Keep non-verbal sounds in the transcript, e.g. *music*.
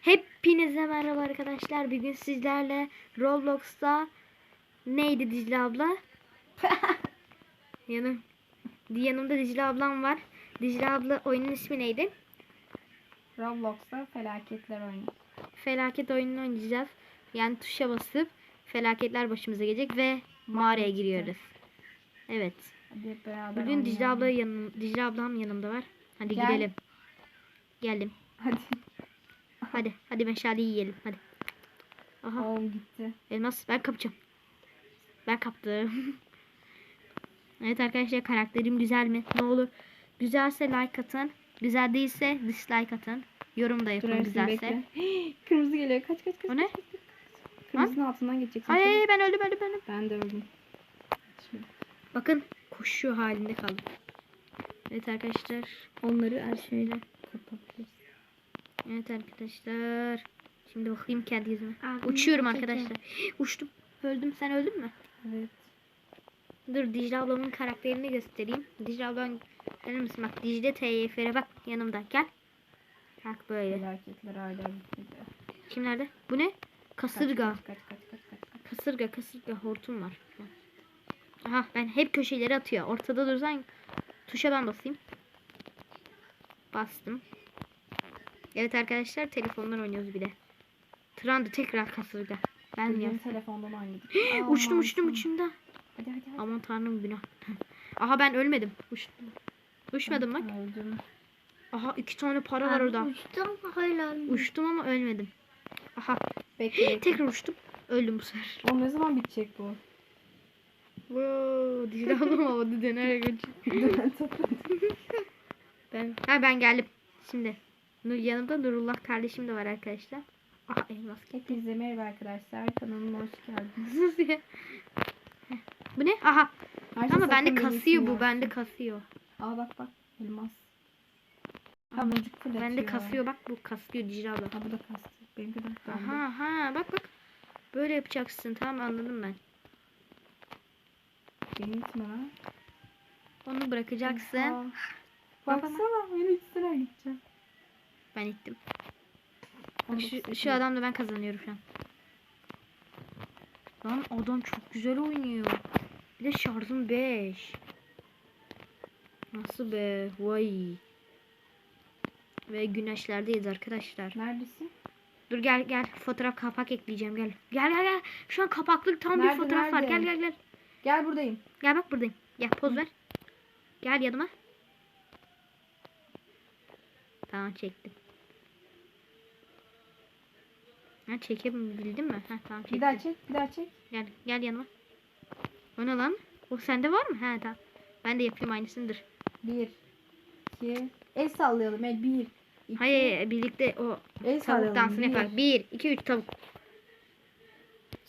Hepinize merhaba arkadaşlar. Bugün sizlerle Roblox'ta neydi Dicle abla? *laughs* Yanım, yanımda Dicle ablam var. Dicle abla oyunun ismi neydi? Roblox'ta felaketler oyunu. Felaket oyununu oynayacağız. Yani tuşa basıp felaketler başımıza gelecek ve mağaraya giriyoruz. Evet. Bugün Dicle abla yanım, Dicle ablam yanımda var. Hadi Gel. gidelim. Geldim. Hadi. Hadi hadi meşale yiyelim. Hadi. Aha. Oğlum gitti. Elmas ben kapacağım. Ben kaptım. *laughs* evet arkadaşlar karakterim güzel mi? Ne olur. Güzelse like atın. Güzel değilse dislike atın. Yorum da yapın güzelse. *gasps* Kırmızı geliyor. Kaç kaç kaç. O ne? Kırmızının altından geçeceksin. Ay, ay, ben öldüm öldüm öldüm. Ben de öldüm. Şimdi Bakın koşuyor halinde kaldım. Evet arkadaşlar. Onları her şeyle. kapatırız. Evet arkadaşlar. Şimdi bakayım kendi yüzüme. Uçuyorum arkadaşlar. Uçtum. Öldüm. Sen öldün mü? Evet. Dur Dicle ablamın karakterini göstereyim. Dicle ablan gelir misin? Bak Dicle TYFR bak yanımda. Gel. Bak böyle. Felaketler hala bitmedi. Kim nerede? Bu ne? Kasırga. Kaç kaç kaç kaç kaç. kaç. Kasırga kasırga hortum var. Aha ben hep köşeleri atıyor. Ortada dursan tuşa ben basayım. Bastım. Evet arkadaşlar telefondan oynuyoruz bir de. Trandı tekrar kasırga. Ben mi telefondan oynadık. *gasps* Uçtum uçtum uçumda. Hadi hadi hadi. Aman tanrım günah. *laughs* Aha ben ölmedim. Uçtum. Uçmadım bak. Öldüm. Aha iki tane para var orada. Uçtum hala. Uçtum ama ölmedim. Aha Bekle bekle. tekrar uçtum. Öldüm bu sefer. Oğlum ne zaman bitecek bu? Wow, Dicle ablam havada dönerek uçuyor. Ben ha ben geldim. Şimdi yanımda Nurullah kardeşim de var arkadaşlar. Aha elmas. Hepinize merhaba arkadaşlar. Kanalıma hoş geldiniz. *laughs* Bu ne? Aha. Ayşe Ama bende kasıyor bu. Bende kasıyor. Aa bak bak. Elmas. Pamukcuk fırlatıyor. Bende kasıyor bak bu kasıyor abla. Ha bu da kastı. Benimki de kastı. Aha aha bak bak. Böyle yapacaksın. Tamam anladım ben. Beni itme lan. Onu bırakacaksın. Aa. Baksana beni üstüne gideceğim. Ben ittim. Şu, şu adamla ben kazanıyorum şu an. Lan adam çok güzel oynuyor. Bir de şarjım 5. Nasıl be? Vay. Ve güneşlerdeyiz arkadaşlar. Neredesin? Dur gel gel fotoğraf kapak ekleyeceğim gel. Gel gel gel. Şu an kapaklık tam bir Nerede, fotoğraf var. Gel nerede? gel gel. Gel buradayım. Gel bak buradayım. Gel poz ver. Gel yanıma. Tamam çektim. Ha çekebildin mi? Ha tamam çektim. Bir daha çek. Bir daha çek. Gel gel yanıma. O ne lan? O sende var mı? Ha tamam. Ben de yapayım aynısındır. Bir. iki. El sallayalım. El bir. iki. Hayır birlikte o El tavuk dansını bir, yapar. 1 2 3 tavuk.